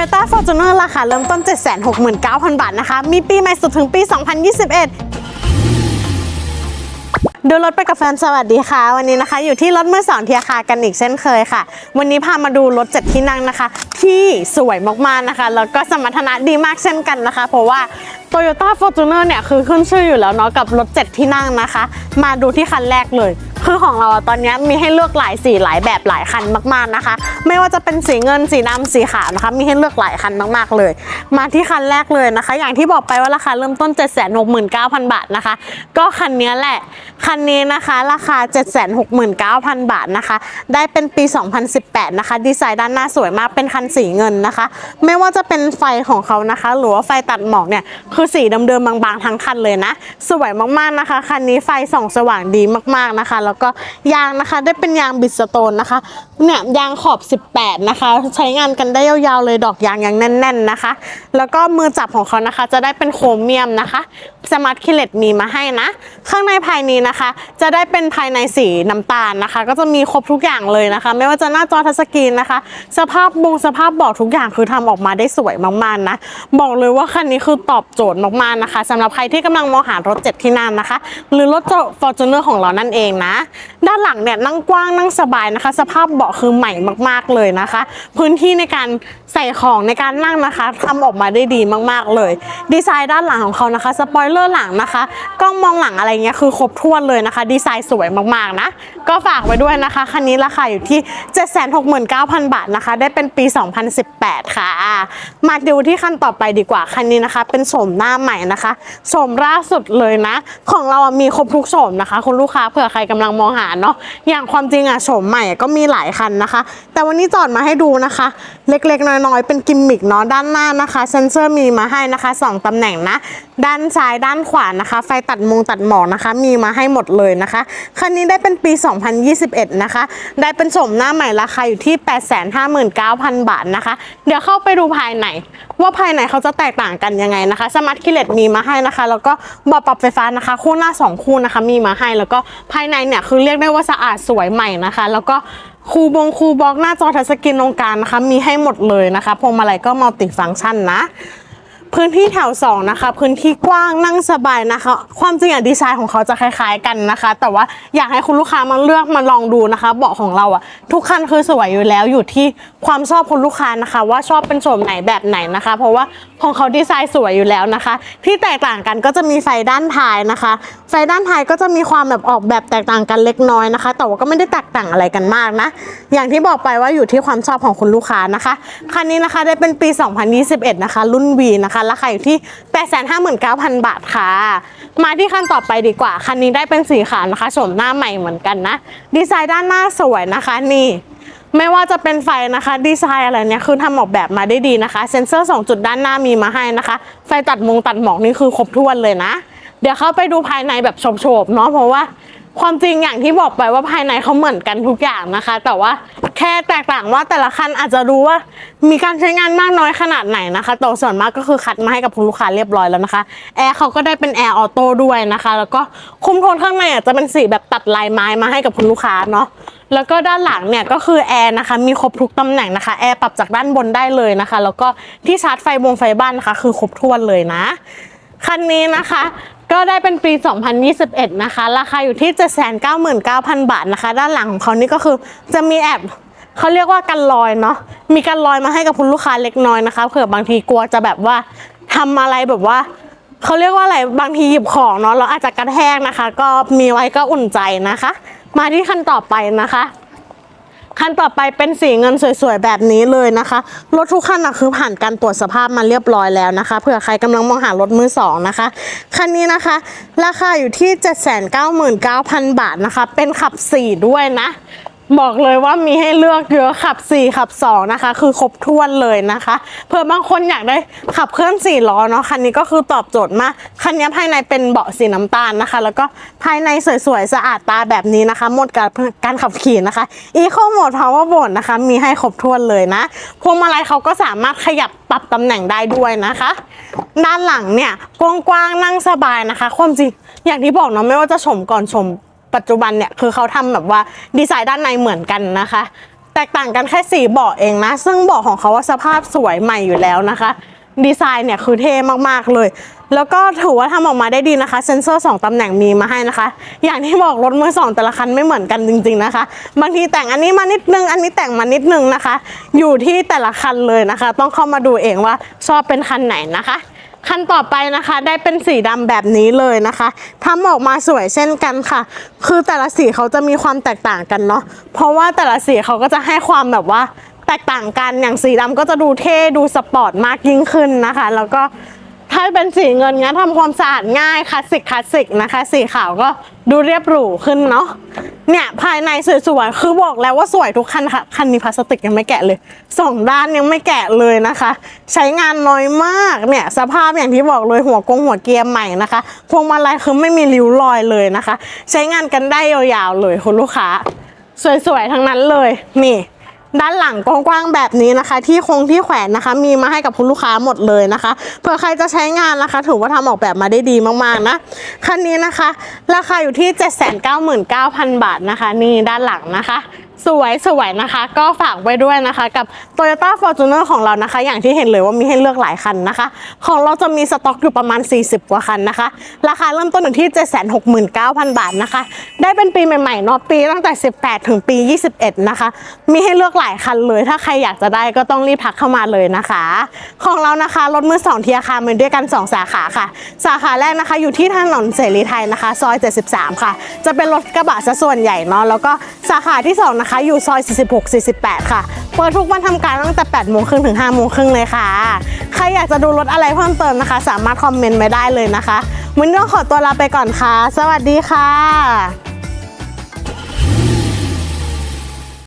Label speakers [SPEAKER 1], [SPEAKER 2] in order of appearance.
[SPEAKER 1] Toyota Fortuner ราคาเริ่มต้น 769,000 บาทนะคะ มีปีใหม่สุดถึงปี 2021ดูรถไปกับแฟนสวัสดีค่ะ วันนี้นะคะ อยู่ที่รถมือสองเทียคากันอีกเช่นเคยค่ะ วันนี้พามาดูรถเจ็ดที่นั่งนะคะ ที่สวยมากๆนะคะ แล้วก็สมรรถนะดีมากเช่นกันนะคะ เพราะว่า Toyota Fortuner เนี่ยคือขึ้นชื่ออยู่แล้วเนาะกับรถเจ็ดที่นั่งนะคะ มาดูที่คันแรกเลย คือของเราตอนนี้มีให้เลือกหลายสีหลายแบบหลายคันมากๆนะคะ ไม่ว่าจะเป็นสีเงินสีดำสีขาวนะคะ มีให้เลือกหลายคันมากๆเลย มาที่คันแรกเลยนะคะ อย่างที่บอกไปว่าราคาเริ่มต้น 769,000 บาทนะคะ ก็คันนี้แหละ คันนี้นะคะราคา 769,000 บาทนะคะ ได้เป็นปี 2018 นะคะ ดีไซน์ด้านหน้าสวยมากเป็นคันสีเงินนะคะ ไม่ว่าจะเป็นไฟของเขานะคะ หรือว่าไฟตัดหมอกเนี่ยคือสีเดิมๆบางๆทั้งคันเลยนะ สวยมากๆนะคะคันนี้ไฟส่องสว่างดีมากๆนะคะแล้วก็ยางนะคะ ได้เป็นยางบิดสโตนนะคะเนี่ยยางขอบ 18 นะคะ ใช้งานกันได้ยาวๆเลยดอกยางยังแน่น ๆนะคะ แล้วก็มือจับของเขานะคะ จะได้เป็นโครเมียมนะคะสมาร์ทคิเลตมีมาให้นะ ข้างในภายในนะคะ จะได้เป็นภายในสีน้ำตาลนะคะ ก็จะมีครบทุกอย่างเลยนะคะ ไม่ว่าจะหน้าจอทัชสกรีนนะคะ สภาพบงสภาพบอกทุกอย่างคือทำออกมาได้สวยมากๆนะ บอกเลยว่าคันนี้คือตอบโจทย์มากๆนะคะสำหรับใครที่กำลังมองหารถเจ็ดที่นั่งนะคะ หรือรถฟอร์จูเนอร์ของเรานั่นเองนะด้านหลังเนี่ยนั่งกว้างนั่งสบายนะคะ สภาพเบาะคือใหม่มากๆเลยนะคะ พื้นที่ในการ ใส่ของในการนั่งนะคะทำออกมาได้ดีมากๆเลย ดีไซน์ด้านหลังของเขานะคะสปอยเลอร์หลังนะคะกล้องมองหลังอะไรเงี้ยคือครบถ้วนเลยนะคะ ดีไซน์สวยมากๆนะ ก็ฝากไว้ด้วยนะคะคันนี้ราคาอยู่ที่ 769,000 บาทนะคะ ได้เป็นปี 2018 ค่ะ มาดูที่คันต่อไปดีกว่าคันนี้นะคะ เป็นโฉมหน้าใหม่นะคะโฉมล่าสุดเลยนะ ของเรามีครบทุกโฉมนะคะ คุณลูกค้าเผื่อใครกำลังมองหาเนาะอย่างความจริงอะโฉมใหม่ก็มีหลายคันนะคะ แต่วันนี้จอดมาให้ดูนะคะ เล็กๆน้อยๆ เป็นกิมมิกเนาะด้านหน้านะคะเซนเซอร์มีมาให้นะคะสองตำแหน่งนะ ด้านซ้ายด้านขวานะคะ ไฟตัดมงตัดหมอกนะคะ มีมาให้หมดเลยนะคะ คันนี้ได้เป็นปี 2021 นะคะ ได้เป็นโฉมหน้าใหม่ราคาอยู่ที่ 859,000 บาทนะคะ เดี๋ยวเข้าไปดูภายในว่าภายในเขาจะแตกต่างกันยังไงนะคะ สมาร์ทคิเลตมีมาให้นะคะ แล้วก็เบาปรับไฟฟ้านะคะ คู่หน้า 2 คู่นะคะ มีมาให้แล้วก็ภายในเนี่ยคือเรียกได้ว่าสะอาดสวยใหม่นะคะ แล้วก็คูบงคูบล็อกหน้าจอทัชสกรีนตรงกลางนะคะ มีให้หมดเลยนะคะพวงมาลัยก็มัลติฟังก์ชันนะ พื้นที่แถว 2 นะคะ พื้นที่กว้างนั่งสบายนะคะ ความจริงอะดีไซน์ของเขาจะคล้าย ๆ กันนะคะ แต่ว่าอยากให้คุณลูกค้ามาเลือกมาลองดูนะคะเบาะของเราอะทุกคันคือสวยอยู่แล้วอยู่ที่ความชอบคุณลูกค้านะคะ ว่าชอบเป็นโฉมไหนแบบไหนนะคะ เพราะว่า ของเขาดีไซน์สวยอยู่แล้วนะคะ ที่แตกต่างกันก็จะมีไฟด้านท้ายนะคะ ไฟด้านท้ายก็จะมีความแบบออกแบบแตกต่างกันเล็กน้อยนะคะ แต่ว่าก็ไม่ได้แตกต่างอะไรกันมากนะ อย่างที่บอกไปว่าอยู่ที่ความชอบของคุณลูกค้านะคะ คันนี้นะคะได้เป็นปี 2021 นะคะ รุ่น V นะคะ ราคาอยู่ที่ 859,000 บาทค่ะ มาที่คันต่อไปดีกว่า คันนี้ได้เป็นสีขาวนะคะ โฉมหน้าใหม่เหมือนกันนะ ดีไซน์ด้านหน้าสวยนะคะนี่ ไม่ว่าจะเป็นไฟนะคะดีไซน์อะไรเนี่ยคือทำออกแบบมาได้ดีนะคะ เซ็นเซอร์ 2 จุดด้านหน้ามีมาให้นะคะ ไฟตัดมงตัดหมอกนี่คือครบถ้วนเลยนะ เดี๋ยวเข้าไปดูภายในแบบโฉบๆเนาะเพราะว่า ความจริงอย่างที่บอกไปว่าภายในเขาเหมือนกันทุกอย่างนะคะ แต่ว่าแค่แตกต่างว่าแต่ละคันอาจจะรู้ว่ามีการใช้งานมากน้อยขนาดไหนนะคะแต่ส่วนมากก็คือคัดมาให้กับคุณลูกค้าเรียบร้อยแล้วนะคะแอร์เขาก็ได้เป็นแอร์ออโต้ด้วยนะคะ แล้วก็คุมโทนข้างในอาจจะเป็นสีแบบตัดลายไม้มาให้กับคุณลูกค้าเนาะแล้วก็ด้านหลังเนี่ยก็คือแอร์นะคะมีครบทุกตำแหน่งนะคะแอร์ปรับจากด้านบนได้เลยนะคะ แล้วก็ที่ชาร์จไฟบงไฟบ้านนะคะ คือครบถ้วนเลยนะคันนี้นะคะ ก็ได้เป็นปี 2021 นะคะ ราคาอยู่ที่ 799,000 บาทนะคะ ด้านหลังของเขานี่ก็คือจะมีแอบเขาเรียกว่ากันรอยเนาะ มีกันรอยมาให้กับคุณลูกค้าเล็กน้อยนะคะ เผื่อบางทีกลัวจะแบบว่าทำอะไรแบบว่าเขาเรียกว่าอะไร บางทีหยิบของเนาะแล้วอาจจะกระแทกนะคะ ก็มีไว้ก็อุ่นใจนะคะ มาที่คันต่อไปนะคะ คันต่อไปเป็นสีเงินสวยๆแบบนี้เลยนะคะ รถทุกคันนะคือผ่านการตรวจสภาพมาเรียบร้อยแล้วนะคะ เผื่อใครกำลังมองหารถมือสองนะคะ คันนี้นะคะ ราคาอยู่ที่ 799,000 บาทนะคะ เป็นขับ 4 ด้วยนะ บอกเลยว่ามีให้เลือกเยอะขับ 4 ขับ 2 นะคะ คือครบถ้วนเลยนะคะเผื่อบางคนอยากได้ขับเคลื่อน4ล้อเนาะคันนี้ก็คือตอบโจทย์มากคันนี้ภายในเป็นเบาะสีน้ำตาลนะคะ แล้วก็ภายในสวยๆสะอาดตาแบบนี้นะคะหมดการการขับขี่นะคะ Eco Mode Power Mode นะคะ มีให้ครบถ้วนเลยนะพวงมาลัยเขาก็สามารถขยับปรับตำแหน่งได้ด้วยนะคะ ด้านหลังเนี่ยกว้างๆนั่งสบายนะคะความจริงอย่างที่บอกเนาะไม่ว่าจะชมก่อนชม ปัจจุบันเนี่ยคือเขาทำแบบว่าดีไซน์ด้านในเหมือนกันนะคะ แตกต่างกันแค่สีเบาะเองนะ ซึ่งเบาะของเขาว่าสภาพสวยใหม่อยู่แล้วนะคะ ดีไซน์เนี่ยคือเท่มากๆเลย แล้วก็ถือว่าทำออกมาได้ดีนะคะ เซ็นเซอร์ 2ตำแหน่งมีมาให้นะคะ อย่างที่บอกรถมือสองแต่ละคันไม่เหมือนกันจริง ๆนะคะ บางทีแต่งอันนี้มานิดนึง อันนี้แต่งมานิดนึงนะคะ อยู่ที่แต่ละคันเลยนะคะ ต้องเข้ามาดูเองว่าชอบเป็นคันไหนนะคะ คันต่อไปนะคะได้เป็นสีดำแบบนี้เลยนะคะทำออกมาสวยเช่นกันค่ะ คือแต่ละสีเขาจะมีความแตกต่างกันเนาะเพราะว่าแต่ละสีเขาก็จะให้ความแบบว่าแตกต่างกันอย่างสีดำก็จะดูเท่ดูสปอร์ตมากยิ่งขึ้นนะคะ แล้วก็ถ้าเป็นสีเงินงั้นทำความสะอาดง่ายคลาสสิกคลาสสิกนะคะ สีขาวก็ดูเรียบหรูขึ้นเนาะ เนี่ยภายในสวยๆ คือบอกแล้วว่าสวยทุกคันค่ะ คันนี้พลาสติกยังไม่แกะเลยสองด้านยังไม่แกะเลยนะคะ ใช้งานน้อยมากเนี่ยสภาพอย่างที่บอกเลยหัวกงหัวเกียร์ใหม่นะคะพวงมาลัยคือไม่มีริ้วรอยเลยนะคะ ใช้งานกันได้ยาวๆเลยคุณลูกค้า สวยๆ ทั้งนั้นเลยนี่ ด้านหลังกว้างๆแบบนี้นะคะ ที่คงที่แขวนนะคะ มีมาให้กับคุณลูกค้าหมดเลยนะคะเผื่อใครจะใช้งานนะคะ ถือว่าทำออกแบบมาได้ดีมากๆนะคันนี้นะคะ ราคาอยู่ที่ 799,000 บาทนะคะ นี่ด้านหลังนะคะ สวยสวยนะคะ ก็ฝากไว้ด้วยนะคะ กับ Toyota Fortuner ของเรานะคะ อย่างที่เห็นเลยว่ามีให้เลือกหลายคันนะคะ ของเราจะมีสต็อกอยู่ประมาณ 40 กว่าคันนะคะ ราคาเริ่มต้นอยู่ที่ 769,000 บาทนะคะ ได้เป็นปีใหม่ๆเนาะปีตั้งแต่ 18 ถึงปี 21 นะคะ มีให้เลือกหลายคันเลย ถ้าใครอยากจะได้ก็ต้องรีบทักเข้ามาเลยนะคะ ของเรานะคะรถมือสองเทียร์ค่ะมีด้วยกัน 2 สาขาค่ะ สาขาแรกนะคะ อยู่ที่ถนนเสรีไทยนะคะ ซอย 73 ค่ะ จะเป็นรถกระบะซะส่วนใหญ่เนาะแล้วก็สาขาที่2นะคะอยู่ซอย 46 48 ค่ะ เปิดทุกวันทำการตั้งแต่ 8 โมงครึ่งถึง 5 โมงครึ่งเลยค่ะ ใครอยากจะดูรถอะไรเพิ่มเติมนะคะ สามารถคอมเมนต์ไว้ได้เลยนะคะวันนี้ต้องขอตัวลาไปก่อนค่ะ สวัสดีค่ะ